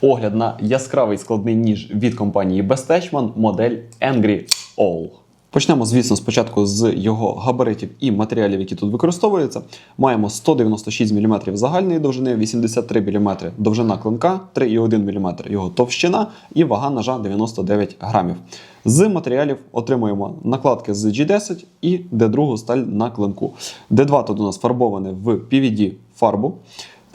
Огляд на яскравий складний ніж від компанії Bestechman модель Angry All. Почнемо, звісно, спочатку з його габаритів і матеріалів, які тут використовуються. Маємо 196 мм загальної довжини, 83 мм довжина клинка, 3,1 мм його товщина і вага ножа 99 грамів. З матеріалів отримуємо накладки з G10 і D2 сталь на клинку. D2 тут у нас фарбоване в PVD фарбу.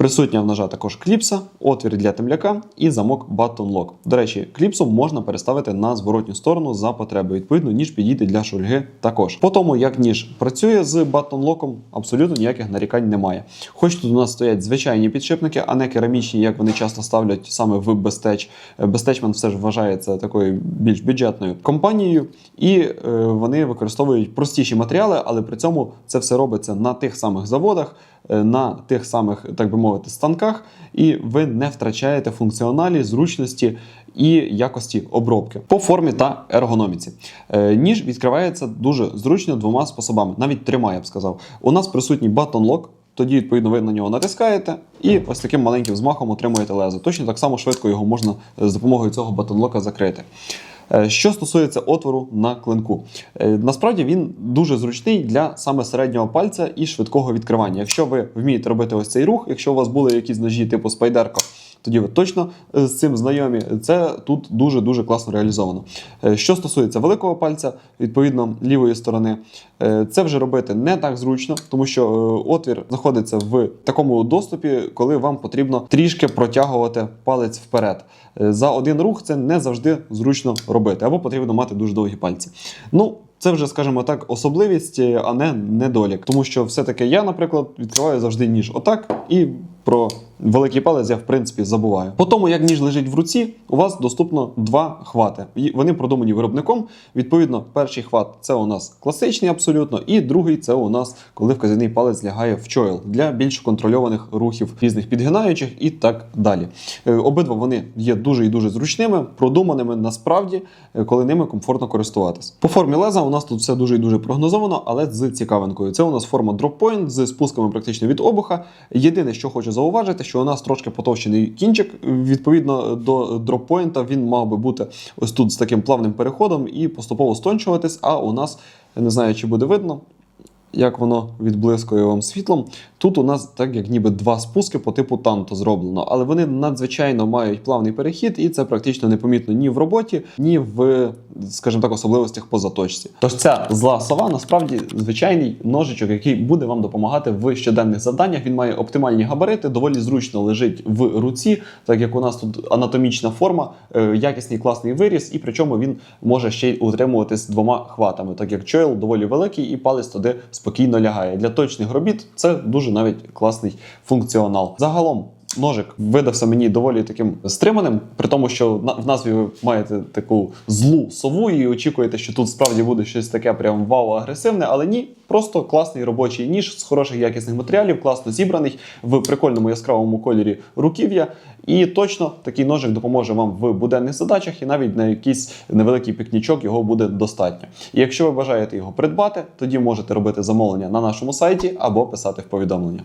Присутня в ножа також кліпса, отвір для темляка і замок Button Lock. До речі, кліпсу можна переставити на зворотню сторону за потреби. Відповідно, ніж підійде для шульги також. По тому, як ніж працює з Button Lock, абсолютно ніяких нарікань немає. Хоч тут у нас стоять звичайні підшипники, а не керамічні, як вони часто ставлять саме в Bestech. Bestechman все ж вважається такою більш бюджетною компанією, і е, вони використовують простіші матеріали, але при цьому це все робиться на тих самих заводах, е, на тих самих, так би мовити, станках, і ви не втрачаєте функціоналі, зручності і якості обробки по формі та ергономіці. Е, Ніж відкривається дуже зручно двома способами, навіть трьома, я б сказав. У нас присутній lock, тоді, відповідно, ви на нього натискаєте і ось таким маленьким змахом отримуєте лезо. Точно так само швидко його можна е, з допомогою цього батонлока закрити. Е, Що стосується отвору на клинку, Е, насправді він дуже зручний для саме середнього пальця і швидкого відкривання. Якщо ви вмієте робити ось цей рух, якщо у вас були якісь ножі типу спайдерко, тоді ви точно е, з цим знайомі. Це тут дуже дуже класно реалізовано. Е, Що стосується великого пальця, відповідно лівої сторони, е, це вже робити не так зручно, тому що отвір знаходиться в такому доступі, коли вам потрібно трішки протягувати палець вперед. За один рух це не завжди зручно робити, або потрібно мати дуже довгі пальці. Ну, це вже, скажімо так, особливість, а не недолік. Тому що все-таки я, наприклад, відкриваю завжди ніж отак і про великий палець я в принципі забуваю. По тому, як ніж лежить в руці, у вас доступно два хвати. Вони продумані виробником. Відповідно, перший хват це у нас класичний абсолютно, і другий це у нас коли вказівний палець лягає в чойл для більш контрольованих рухів різних підгинаючих і так далі. Е, Обидва вони є дуже і дуже зручними, продуманими насправді, е, коли ними комфортно користуватись. По формі леза у нас тут все дуже і дуже прогнозовано, але з цікавинкою. Це у нас форма point з спусками практично від обуха. Єдине, що хочу зауважити, що у нас трошки потовщений кінчик. Відповідно до дроппоінта він мав би бути ось тут з таким плавним переходом і поступово стончуватись. А у нас не знаю, чи буде видно. Як воно відблискує вам світлом. Тут у нас так як ніби два спуски по типу танто зроблено, але вони надзвичайно мають плавний перехід, і це практично непомітно ні в роботі, ні в, скажімо так, особливостях по заточці. Тож ця зла сова насправді звичайний ножичок, який буде вам допомагати в щоденних завданнях. Він має оптимальні габарити, доволі зручно лежить в руці, так як у нас тут анатомічна форма, е, якісний класний виріс, і причому він може ще й утримуватись двома хватами, так як чойл доволі великий, і палець туди спокійно лягає. Для точних робіт це дуже навіть класний функціонал. Загалом. Ножик видався мені доволі таким стриманим, при тому, що в назві ви маєте таку злу сову і очікуєте, що тут справді буде щось таке прям вау агресивне, але ні, просто класний робочий ніж з хороших якісних матеріалів, класно зібраний в прикольному яскравому кольорі руків'я. І точно такий ножик допоможе вам в буденних задачах, і навіть на якийсь невеликий пікнічок його буде достатньо. І якщо ви бажаєте його придбати, тоді можете робити замовлення на нашому сайті або писати в повідомлення.